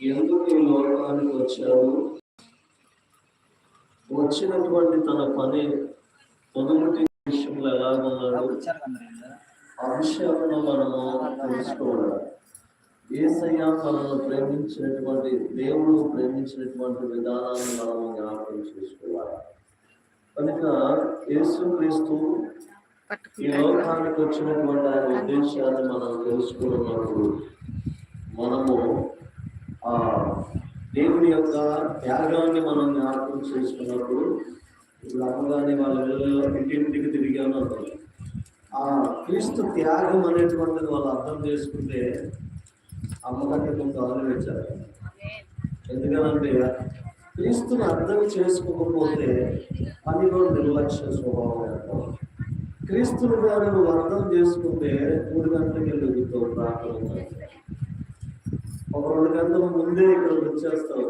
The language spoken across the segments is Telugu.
ఎందుకు ఈ లోకానికి వచ్చాడు వచ్చినటువంటి తన పని పొదుగుటి విషయంలో ఎలాగున్నాడు? ఆ విషయాలను మనము తెలుసుకోవాలి. ఏసయ్య మనల్ని ప్రేమించినటువంటి దేవుడు ప్రేమించినటువంటి విధానాన్ని మనము జ్ఞాపకం చేసుకోవాలి. కనుక యేసుక్రీస్తు ఈ లోకానికి వచ్చినటువంటి ఆయన ఉద్దేశాన్ని మనం తెలుసుకున్నప్పుడు మనము దేవుని యొక్క త్యాగాన్ని మనం జ్ఞాపకం చేసుకున్నప్పుడు ఇప్పుడు అమ్మగానే వాళ్ళ ఇంటింటికి తిరిగాను అంటారు. ఆ క్రీస్తు త్యాగం అనేటువంటిది వాళ్ళు అర్థం చేసుకుంటే అమ్మకంటే కొంత ఆలోచించారు ఎందుకనంటే క్రీస్తుని అర్థం చేసుకోకపోతే పనిలో కూడా నిర్లక్ష్య స్వభావం క్రీస్తుని గారు నువ్వు అర్థం చేసుకుంటే మూడు గంటలకి వెలుగుతావు ప్రార్థన ఒక రెండు గంటల ముందే ఇక్కడ వచ్చేస్తావు.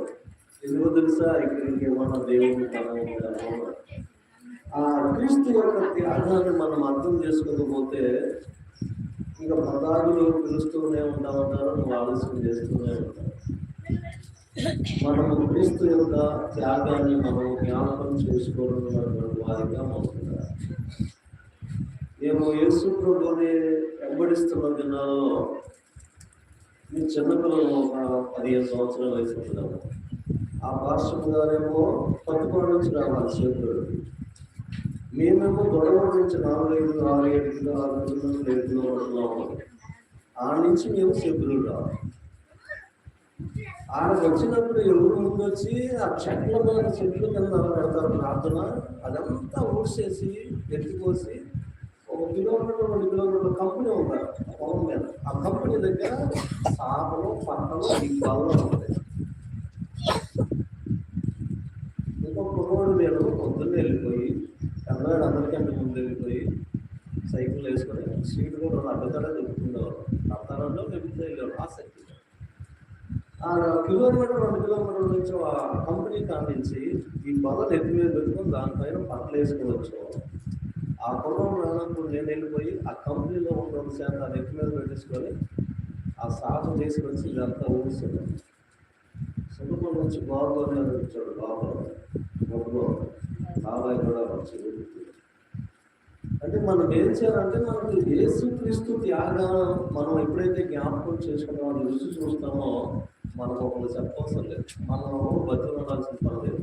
ఎందుకు తెలుసా? ఇక్కడికి ఏమన్నా దేవుని పదం ఆ క్రీస్తు యొక్క త్యాగాన్ని మనం అర్థం చేసుకోకపోతే ఇంకా పదాలు పిలుస్తూనే ఉంటామంటారు నువ్వు ఆలస్యం చేస్తూనే ఉంటారు. మనము క్రీస్తు యొక్క త్యాగాన్ని మనం జ్ఞాపకం చేసుకోవడం వారిగా అవుతుందా మేము యేసు ప్రభుని వెంబడిస్తున్న దినాల్లో నేను చిన్నపిల్లలు పదిహేను సంవత్సరాల వయసు ఉన్నాను ఆ పాస్టర్ గారేమో పట్టుకోవడం నుంచి రావాలి చేతులు. మేమేమో గొడవ నుంచి నాలుగైదు ఆరు ఏడు ఆరు ఎనిమిది ఏడు కిలోమీటర్లు ఆ నుంచి మేము శత్రువులు రావాలి. వచ్చినప్పుడు ఎవరు ముందు వచ్చి ఆ చెట్ల మీద చెట్ల కింద పెడతారు ప్రార్థన. అదంతా ఊడ్చేసి ఎత్తుకోసి ఒక కిలోమీటర్ రెండు కిలోమీటర్ కంపెనీ ఉంటారు పొలం మీద ఆ కంపెనీ దగ్గర సాపలు పంటలు దిగ్బాలు ఉంటాయి ఇంకో కుర్రోడు నేను పొద్దున్నే వెళ్ళిపోయి కన్నవాడు అందరికంటే ముందు వెళ్ళిపోయి సైకిల్ వేసుకొని సీట్ కూడా అడ్డతడ చెప్పుకునేవారు అర్థాలలో చెప్తే ఆ ఆసక్తి ఆ కిలోమీటర్ రెండు కిలోమీటర్ల నుంచి ఆ కంపెనీ కానించి ఈ బల ఎత్తి మీద పెట్టుకొని దానిపైన పట్టలు వేసుకోవచ్చు ఆ పొలం రానప్పుడు నేను వెళ్ళిపోయి ఆ కంపెనీలో ఉన్న శాతం ఆ నెక్ మీద పెట్టేసుకొని ఆ సాగు తీసుకొచ్చి ఇదంతా ఊరుస్తున్నాను సుఖం నుంచి బాబు అని వచ్చాడు బాబు. బాబు. బాబాయ్ కూడా వచ్చి అంటే మనం ఏం చేయాలంటే మనకి యేసుక్రీస్తు త్యాగం మనం ఎప్పుడైతే జ్ఞాపకం చేసుకుంటామో రుచి చూస్తామో మనకు ఒకళ్ళు చెప్పవసరం లేదు. మనం ఒకరు బతుకునాల్సిన పని లేదు.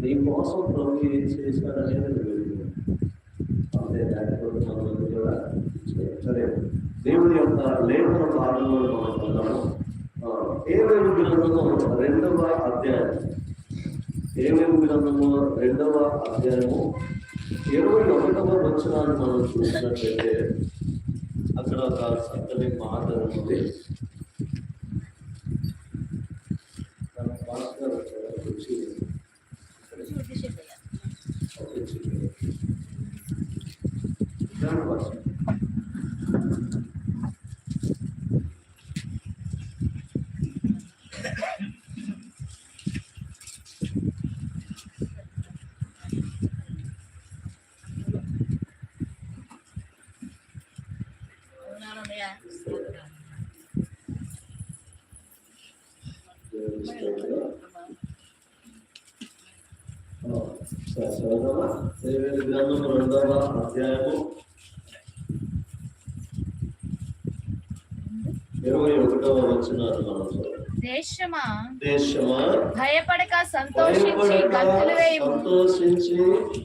నీ కోసం ప్రభు ఏం చేశాడనేది వెలుగు అంతే లేకపోతే కూడా సరే దేవుని యొక్క లేఖన భాగంలో మనం పొందాము ఏమేమి గ్రంథము? రెండవ అధ్యాయం ఏమేమి గ్రంథము? రెండవ అధ్యాయము. ఇరవై ఒకటవ వచనాన్ని మనం చూసినట్లయితే అక్కడ ఒక చక్కని మాట ఉంది. తన పాస్టర్ అక్కడ వచ్చి వచ్చి దాని కోసం చదవమా దేవుని గ్రంథం రెండవ అధ్యాయము ఇరవై ఒకటవ వచ్చినారు. దేశమా? దేశమా? భయపడక సంతోషించి గంతులు వేయము సంతోషించి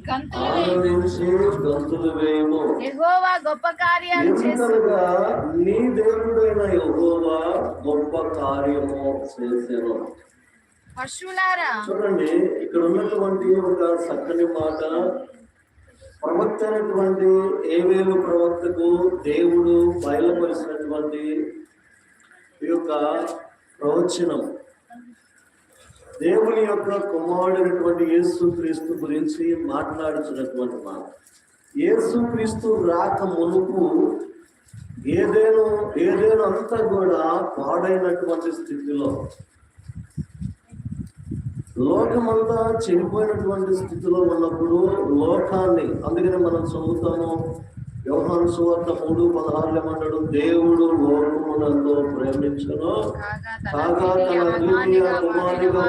గంతులు వేయము ఆనందించి గంతులు వేయము యెహోవా గొప్ప కార్యాలు నీ దేవుడైన యెహోవా గొప్ప కార్యము చేసెను పశువులారా. చూడండి ఇక్కడ ఉన్నటువంటి ఒక చక్కని మాట. ప్రవక్త అయినటువంటి ఏవేలు ప్రవక్తకు దేవుడు బయలుపరిచినటువంటి ఈ యొక్క ప్రవచనం. దేవుని యొక్క కుమారుడైనటువంటి యేసుక్రీస్తు గురించి మాట్లాడుతున్నటువంటి మాట. యేసుక్రీస్తు రాక మునుపు ఏదేను ఏదేను అంతా కూడా పాడైనటువంటి స్థితిలో లోకమంతా చనిపోయినటువంటి స్థితిలో ఉన్నప్పుడు లోకాన్ని అందుకని మనం చదువుతాము యోహాను సువార్త మూడు పదహారులు ఏమంటాడు దేవుడు లోకమునంతో ప్రేమించను. కాగా తన ద్వితీయ కుమారుడిగా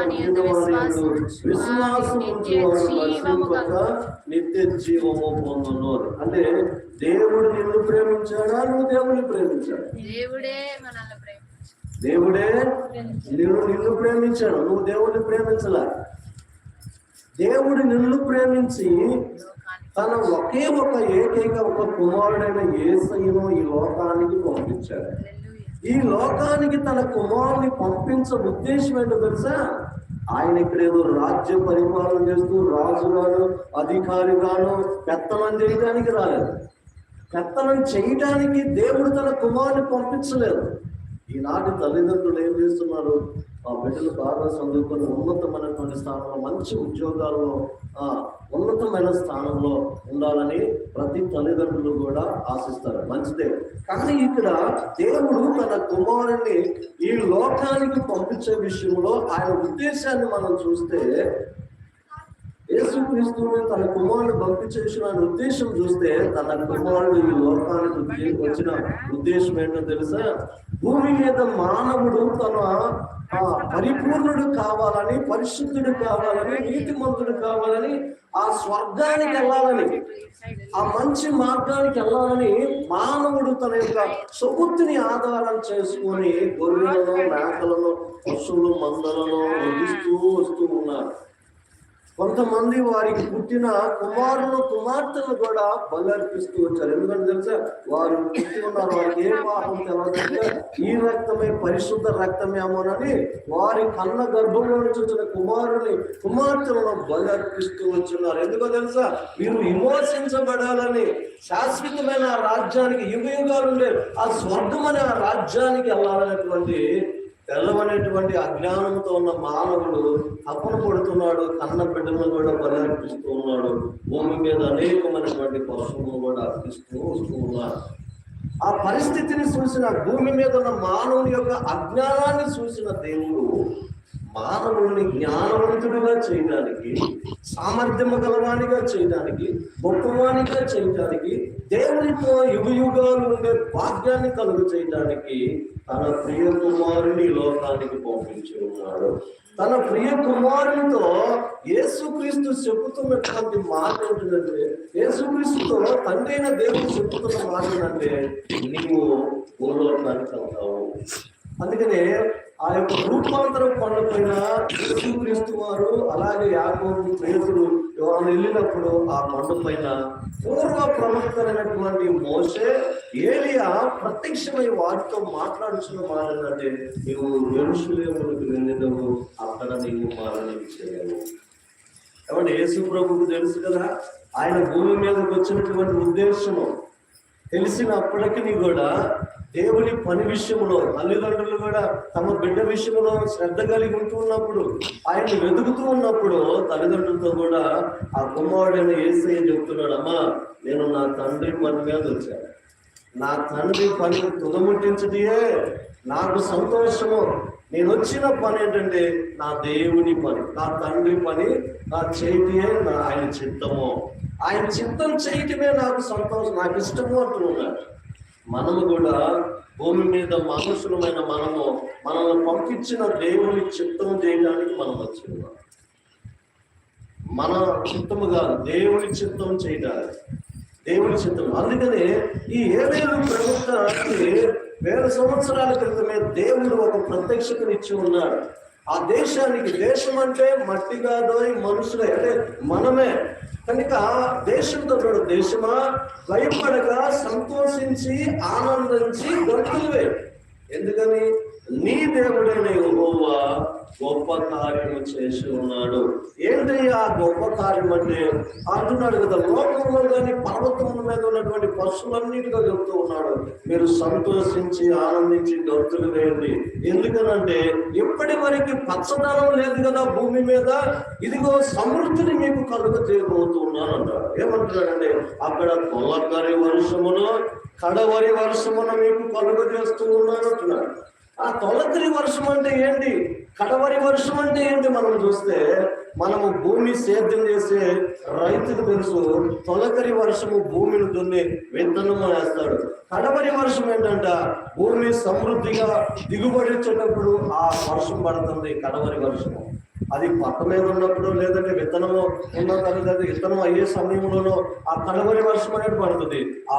నిత్య జీవము పొందును. అంటే దేవుడు నిన్ను ప్రేమించాడా? నువ్వు దేవుని ప్రేమించాడు దేవుడే మనల్ని దేవుడే నిన్ను నిన్ను ప్రేమించాడు. నువ్వు దేవుడిని ప్రేమించలా? దేవుడు నిన్ను ప్రేమించి తన ఒకే ఒక ఏకైక ఒక కుమారుడైన యేసయ్యను ఈ లోకానికి పంపించాడు. ఈ లోకానికి తన కుమారుని పంపించ ఉద్దేశం ఏంటో తెలుసా? ఆయన ఇక్కడ ఏదో రాజ్య పరిపాలన చేస్తూ రాజుగాను అధికారిగాను పెత్తనం చేయడానికి రాలేదు. పెత్తనం చేయడానికి దేవుడు తన కుమారుని పంపించలేదు. ఈనాటి తల్లిదండ్రులు ఏం చేస్తున్నారు? ఆ బిడ్డలు బాగా చదువుకొని ఉన్నతమైనటువంటి స్థానంలో మంచి ఉద్యోగాల్లో ఆ ఉన్నతమైన స్థానంలో ఉండాలని ప్రతి తల్లిదండ్రులు కూడా ఆశిస్తారు. మంచిదే. కానీ ఇక్కడ దేవుడు తన కుమారుణ్ణి ఈ లోకానికి పంపించే విషయంలో ఆయన ఉద్దేశాన్ని మనం చూస్తే యేసుక్రీస్తుని తన కుమారుడు భక్తి చేసిన ఉద్దేశం చూస్తే తన కుమారుడు ఈ లోకానికి వచ్చిన ఉద్దేశం ఏంటో తెలుసా? భూమి మీద మానవుడు తన ఆ, పరిపూర్ణుడు కావాలని పరిశుద్ధుడు కావాలని నీతిమంతుడు కావాలని ఆ స్వర్గానికి వెళ్ళాలని ఆ మంచి మార్గానికి వెళ్ళాలని మానవుడు తన యొక్క సొగుత్తుని ఆధారం చేసుకొని గొర్రెలను మేకలను పశువులు మందలను వధిస్తూ వస్తూ ఉన్నారు. కొంతమంది వారికి పుట్టిన కుమారులు కుమార్తెలు కూడా బలర్పిస్తూ వచ్చారు. ఎందుకంటే తెలుసా వారు పుట్టి ఉన్నారు వారికి ఏ పాపం తెలవదంటే ఈ రక్తమే పరిశుద్ధ రక్తమేమోనని వారి కన్న గర్భంలో నుంచి వచ్చిన కుమారుని కుమార్తెలను బలర్పిస్తూ వచ్చున్నారు ఎందుకో తెలుసా వీరు విమోచించబడాలని శాశ్వతమైన రాజ్యానికి యుగ యుగాలు ఉండే ఆ స్వర్గం అనే రాజ్యానికి వెళ్ళాలనేటువంటి తెల్లవనేటువంటి అజ్ఞానంతో ఉన్న మానవుడు అప్పన పడుతున్నాడు కన్న బిడ్డలను కూడా పర్యటిస్తూ ఉన్నాడు. భూమి మీద అనేకమైనటువంటి పశువులను కూడా అర్పిస్తూ వస్తూ ఉన్నాడు ఆ పరిస్థితిని చూసిన భూమి మీద ఉన్న మానవుని యొక్క అజ్ఞానాన్ని చూసిన దేవుడు మానవుడిని జ్ఞానవంతుడిగా చేయడానికి సామర్థ్యము గలవానిగా చేయడానికి గొప్పవానిగా చేయడానికి దేవునితో యుగయుగాలు ఉండే భాగ్యాన్ని కలుగు చేయడానికి తన ప్రియ కుమారుని లోకానికి పంపించి ఉన్నాడు. తన ప్రియ కుమారునితో యేసుక్రీస్తు చెబుతున్నటువంటి మాట ఏంటంటే యేసుక్రీస్తుతో తండ్రి అయిన దేవుడు చెబుతున్న మాట ఏంటంటే నీవు భూలోకానికి వెళ్తావు. అందుకనే ఆ యొక్క రూపాంతరం కొండపైన యేసుక్రీస్తు వారు అలాగే యాకోబు పేతుడు ఎవరైనా వెళ్ళినప్పుడు ఆ కొండపైన పూర్వ ప్రవక్తలైనటువంటి మోసే ఏలియా ప్రత్యక్షమై వారితో మాట్లాడుచున్న మాట ఏంటంటే నీవు మనుషులేములకు వెళ్ళినవు అక్కడ నీవు మరణం చేయవు. కాబట్టి యేసు ప్రభుకు తెలుసు కదా ఆయన భూమి మీదకి వచ్చినటువంటి ఉద్దేశము. తెలిసినప్పటికీ కూడా దేవుని పని విషయంలో తల్లిదండ్రులు కూడా తమ బిడ్డ విషయంలో శ్రద్ధ కలిగి ఉంటూ ఉన్నప్పుడు ఆయన వెతుకుతూ ఉన్నప్పుడు తల్లిదండ్రులతో కూడా ఆ కుమారుడైన ఏసీ చెబుతున్నాడమ్మా నేను నా తండ్రి పని మీద వచ్చాను. నా తండ్రి పని తుదముట్టించదియే నాకు సంతోషము. నేను వచ్చిన పని ఏంటంటే నా దేవుని పని నా తండ్రి పని నా చేతియే నా ఆయన చిత్తము. ఆయన చిత్తం చేయటమే నాకు సంతోషం నాకు ఇష్టము అంటున్నాడు మనము కూడా భూమి మీద మనుషులమైన మనము మనల్ని పంపించిన దేవుని చిత్తం చేయడానికి మనం వచ్చి మన చిత్తముగా దేవుని చిత్తం చేయడానికి దేవుని చిత్తం. అందుకనే ఈ ఏడేళ్ళు ప్రభుత్వానికి వేల సంవత్సరాల క్రితమే దేవుడు ఒక ప్రత్యక్షతనిచ్చి ఉన్నాడు. ఆ దేశానికి దేశం అంటే మట్టి కాదు మనుషులే అంటే మనమే కనుక దేశంతో పాటు దేశమా భయపడక సంతోషించి ఆనందించి గంతులువే ఎందుకని? నీ దేవుడైన యెహోవా గొప్ప కార్యము చేసి ఉన్నాడు. ఏంటి ఆ గొప్ప కార్యం అంటే అంటున్నాడు కదా లోకంలో కానీ పర్వతముల మీద ఉన్నటువంటి పశువులన్నిటిగా చెప్తూ ఉన్నాడు. మీరు సంతోషించి ఆనందించి గంతులు వేయండి. ఎందుకనంటే ఇప్పటి వరకు పచ్చదనం లేదు కదా భూమి మీద ఇదిగో సమృద్ధిని మీకు కలుగ చేయబోతున్నాను అంటాడు ఏమంటున్నాడంటే అక్కడ తొలకరి వర్షమును కడవరి వర్షమును మీకు కలుగ చేస్తూ ఉన్నాను అంటున్నాడు ఆ తొలకరి వర్షం అంటే ఏంటి? కడవరి వర్షం అంటే ఏంటి మనం చూస్తే? మనము భూమి సేద్యం చేసే రైతుకు తెలుసు తొలకరి వర్షము భూమిని దున్ని విత్తనము వేస్తాడు. కడవరి వర్షం ఏంటంట? భూమి సమృద్ధిగా దిగుబడి ఇచ్చేటప్పుడు ఆ వర్షం పడుతుంది కడవరి వర్షము. అది పక్క మీద ఉన్నప్పుడు లేదంటే విత్తనము ఉన్న తర్వాత విత్తనం అయ్యే సమయంలోనో ఆ కడవరి వర్షం అనేది పడుతుంది. ఆ